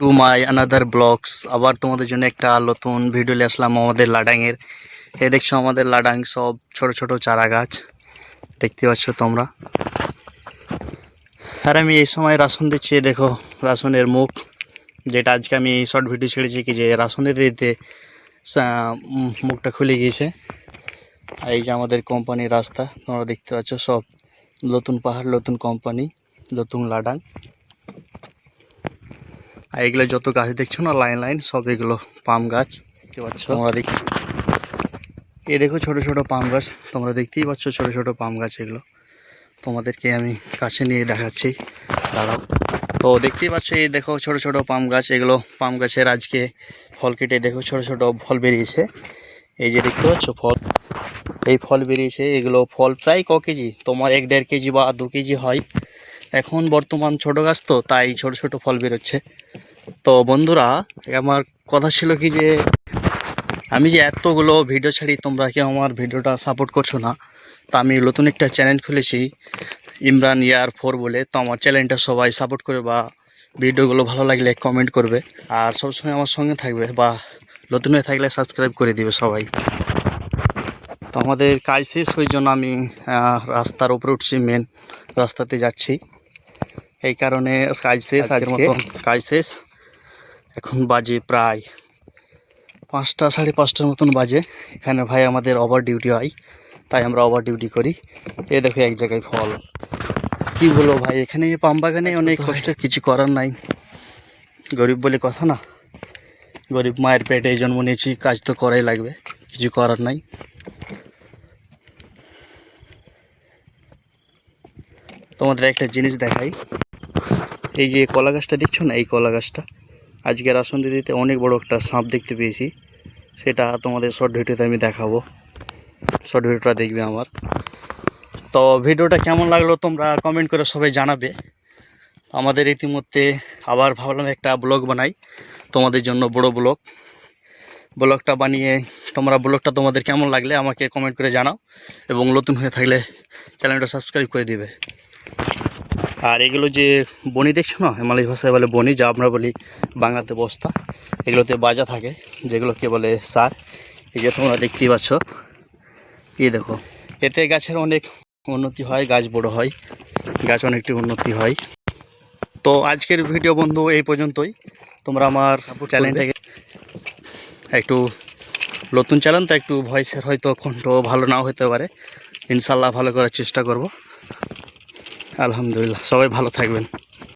To my another blogs আবার তোমাদের জন্য একটা নতুন ভিডিও নিয়ে আসলাম আমাদের লাডাংয়ের এ দেখছ আমাদের লাডাং সব ছোট ছোট চারা গাছ। দেখতে পাচ্ছ তোমরা। আর আমি এই সময় রাশন দিচ্ছি দেখো রাশনের মুখ। যেটা আজকে আমি শর্ট ভিডিও ছেড়েছি কি যে রাশন দিতে দিতে মুখটা খুলে গিয়েছে। এই যে আমাদের কোম্পানির রাস্তা, তোমরা দেখতে পাচ্ছ সব নতুন পাহাড়, নতুন কোম্পানি নতুন লাডাং। আর এগুলো যত গাছ দেখছ না লাইন লাইন সব এগুলো পাম গাছ। দেখতে পাচ্ছ? তোমরা দেখ এই দেখো ছোট ছোট পাম গাছ তোমরা দেখতেই পাচ্ছ ছোট ছোট পাম গাছ এগুলো। তোমাদেরকে আমি কাছে নিয়ে দেখাচ্ছি। দাঁড়াও। তো দেখতেই পাচ্ছ এই দেখো ছোট ছোট পাম গাছ এগুলো পাম গাছের আজকে ফল কেটে দেখো ছোট ছোট ফল বেরিয়েছে। এই যে দেখতে পাচ্ছ ফল। এই ফল বেরিয়েছে এগুলো ফল প্রায় ক কেজি? তোমার এক দেড় কেজি বা দু কেজি হয়। এখন বর্তমান ছোট গাছ তো তাই ছোট ছোট ফল বেরোচ্ছে। তো বন্ধুরা আমার কথা ছিল কি যে আমি যে এতগুলো ভিডিও ছাড়ি তোমরা কি আমার ভিডিওটা সাপোর্ট করছ না। তা আমি নতুন একটা চ্যানেল খুলেছি ইমরান ইয়ার ফোর বলে। তো আমার চ্যানেলটা সবাই সাপোর্ট করবে বা ভিডিওগুলো ভালো লাগলে কমেন্ট করবে। আর সবসময় আমার সঙ্গে থাকবে বা নতুন হয়ে থাকলে সাবস্ক্রাইব করে দিবে সবাই। তো আমাদের কাজ শেষ ওই জন্য আমি রাস্তার উপরে উঠছি মেন রাস্তাতে যাচ্ছি। এই কারণে কাজ শেষ আজকের মতো। কাজ শেষ। এখন বাজে প্রায় পাঁচটা সাড়ে পাঁচটার মতন বাজে। এখানে ভাই আমাদের ওভার ডিউটি হয় তাই আমরা ওভার ডিউটি করি। এ দেখো এক জায়গায় ফল। কি বলো ভাই এখানে পাম বাগানে অনেক কষ্ট কিছু করার নাই। গরিব বলে কথা না। গরিব মায়ের পেটে জন্ম নিয়েছি কাজ তো করাই লাগবে কিছু করার নাই। তোমাদের একটা জিনিস দেখাই। এই যে কলা গাছটা দেখছ না এই কলা গাছটা? আজকে রাসন দিতে অনেক বড় একটা সাপ দেখতে পেয়েছি। সেটা তোমাদের শর্ট ভিডিওতে আমি দেখাবো। শর্ট ভিডিওটা দেখবে আমার। তো ভিডিওটা কেমন লাগল তোমরা কমেন্ট করে সবাই জানাবে। আমাদের ইতিমধ্যে আবার ভাবলাম একটা ব্লগ বানাই, তোমাদের জন্য বড় ব্লগ ব্লগটা বানিয়ে তোমরা ব্লগটা তোমাদের কেমন লাগলে আমাকে কমেন্ট করে জানাও। এবং নতুন হয়ে থাকলে চ্যানেলটা সাবস্ক্রাইব করে দিবে। আর এগুলো যে বনি দেখছ না হিমালয় ভাষায় বলে বনি যা আমরা বলি বাংলাতে বস্তা এগুলোতে বাজা থাকে যেগুলোকে বলে সার। এই যে তোমরা দেখতেই পাচ্ছ। এই দেখো এতে গাছের অনেক উন্নতি হয় গাছ বড় হয় গাছ অনেকটি উন্নতি হয়। তো আজকের ভিডিও বন্ধু এই পর্যন্তই। তোমরা আমার চ্যানেলটাকে একটু নতুন চ্যানেল তো একটু ভয়েসের হয়তো কণ্ঠ ভালো নাও হতে পারে। ইনশাল্লাহ ভালো করার চেষ্টা করব। আলহামদুলিল্লাহ সবাই ভালো থাকবেন।